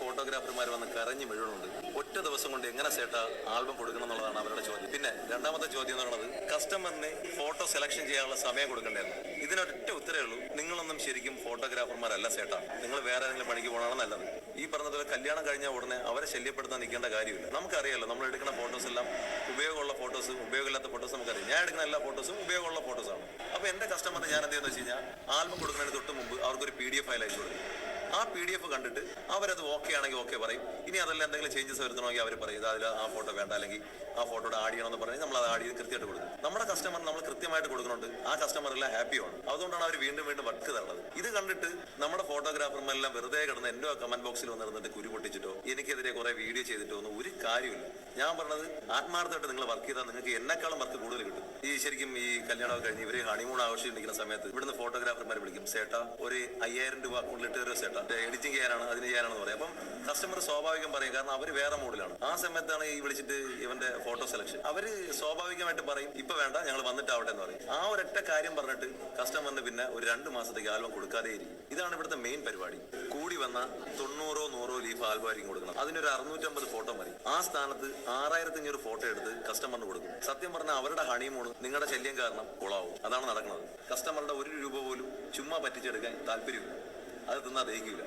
ഫോട്ടോഗ്രാഫർമാർ വന്ന് കരഞ്ഞു വീഴുന്നുണ്ട്. ഒറ്റ ദിവസം കൊണ്ട് എങ്ങനെ സേട്ട ആൽബം കൊടുക്കണം എന്നുള്ളതാണ് അവരുടെ ചോദ്യം. പിന്നെ രണ്ടാമത്തെ ചോദ്യം എന്ന് പറയുന്നത് കസ്റ്റമറിന് ഫോട്ടോ സെലക്ഷൻ ചെയ്യാനുള്ള സമയം കൊടുക്കണ്ടായിരുന്നു ഇതിനൊറ്റ ഉത്തരവേ ഉള്ളൂ. നിങ്ങളൊന്നും ശരിക്കും ഫോട്ടോഗ്രാഫർമാരല്ല സേട്ട. നിങ്ങൾ വേറെ ഏതെങ്കിലും പണിക്ക് പോകണമെന്ന് നല്ലത്. ഈ പറഞ്ഞതുപോലെ കല്യാണം കഴിഞ്ഞ ഉടനെ അവരെ ശല്യപ്പെടുത്താൻ നിൽക്കേണ്ട കാര്യമില്ല. നമുക്കറിയാലോ നമ്മൾ എടുക്കുന്ന ഫോട്ടോസ് എല്ലാം ഉപയോഗമുള്ള ഫോട്ടോസ് ഉപയോഗമില്ലാത്ത ഫോട്ടോസ് നമുക്കറിയാം. ഞാൻ എടുക്കുന്ന എല്ലാ ഫോട്ടോസും ഉപയോഗമുള്ള ഫോട്ടോസാണ് അപ്പോൾ എന്റെ കസ്റ്റമറിന് ഞാൻ എന്ത് ചെയ്യുന്നത് വെച്ച് കഴിഞ്ഞാൽ ആൽബം കൊടുക്കുന്നതിന് തൊട്ട് മുമ്പ് അവർക്കൊരു പി ഡി എഫ് ഫയൽ അയച്ചു കൊടുക്കും. ആ പി ഡി എഫ് കണ്ടിട്ട് അവരത് ഓക്കെ ആണെങ്കിൽ ഓക്കെ പറയും. ഇനി അതെല്ലാം എന്തെങ്കിലും ചേഞ്ചസ് വരുത്തണമെങ്കിൽ അവർ പറയും അതിൽ ആ ഫോട്ടോ വേണ്ട അല്ലെങ്കിൽ ആ ഫോട്ടോയുടെ ആഡ് ചെയ്യണമെന്ന് പറഞ്ഞ് നമ്മൾ അത് ആഡ് ചെയ്ത് കൃത്യമായിട്ട് കൊടുക്കും. നമ്മുടെ കസ്റ്റമർ നമ്മൾ കൃത്യമായിട്ട് കൊടുക്കുന്നുണ്ട്. ആ കസ്റ്റമർ എല്ലാം ഹാപ്പിയാണ് അതുകൊണ്ടാണ് അവർ വീണ്ടും വീണ്ടും വർക്ക് തരുന്നത് ഇത് കണ്ടിട്ട് നമ്മുടെ ഫോട്ടോഗ്രാഫർമാരെല്ലാം വെറുതെ കിടന്ന് എന്റെ കമന്റ് ബോക്സിൽ വന്നിരുന്നിട്ട് കുരു പൊട്ടിച്ചിട്ടോ എനിക്കെതിരെ കുറെ വീഡിയോ ചെയ്തിട്ടോ ഒന്നും ഒരു കാര്യമില്ല ഞാൻ പറഞ്ഞത് ആത്മാർത്ഥമായിട്ട് നിങ്ങൾ വർക്ക് ചെയ്താൽ നിങ്ങൾക്ക് എന്നെക്കാളും വർക്ക് കൂടുതൽ കിട്ടും. ഈ ശരിക്കും ഈ കല്യാണമൊക്കെ കഴിഞ്ഞ് ഇവർ ഹണിമൂൺ ആവശ്യമിരിക്കുന്ന സമയത്ത് ഇവിടുന്ന് ഫോട്ടോഗ്രാഫർമാർ വിളിക്കും സേട്ടാ ഒരു അയ്യായിരം രൂപ അക്കൗണ്ടിൽ ഇട്ട് തരുമോ സേട്ടാ? എഡിറ്റിംഗ് ചെയ്യാനാണ് അതിന് ചെയ്യാനാണെന്ന് പറയാം. അപ്പം കസ്റ്റമർ സ്വാഭാവികം പറയും കാരണം അവർ വേറെ മോഡിലാണ് ആ സമയത്താണ് ഈ വിളിച്ചിട്ട് ഇവന്റെ ഫോട്ടോ സെലക്ഷൻ അവർ സ്വാഭാവികമായിട്ട് പറയും ഇപ്പൊ വേണ്ട ഞങ്ങൾ വന്നിട്ടാവട്ടെ എന്ന് പറയും. ആ ഒരൊറ്റ കാര്യം പറഞ്ഞിട്ട് കസ്റ്റമറിന് പിന്നെ ഒരു രണ്ട് മാസത്തേക്ക് ആൽബം കൊടുക്കാതെ ഇരിക്കും. ഇതാണ് ഇവിടുത്തെ മെയിൻ പരിപാടി. കൂടി വന്ന തൊണ്ണൂറോ നൂറോ ലീഫ് ആൽബം ആയിരിക്കും കൊടുക്കണം. അതിനൊരു അറുന്നൂറ്റമ്പത് ഫോട്ടോ മതി. ആ സ്ഥാനത്ത് ആറായിരത്തി അഞ്ഞൂറ് ഫോട്ടോ എടുത്ത് കസ്റ്റമറിന് കൊടുക്കും. സത്യം പറഞ്ഞാൽ അവരുടെ ഹണിമൂണ് നിങ്ങളുടെ ശല്യം കാരണം കുളാവും. അതാണ് നടക്കുന്നത്. കസ്റ്റമറുടെ ഒരു രൂപ പോലും ചുമ്മാ പറ്റിച്ചെടുക്കാൻ താല്പര്യമില്ല. അത് തിന്നാ ദഹിക്കില്ല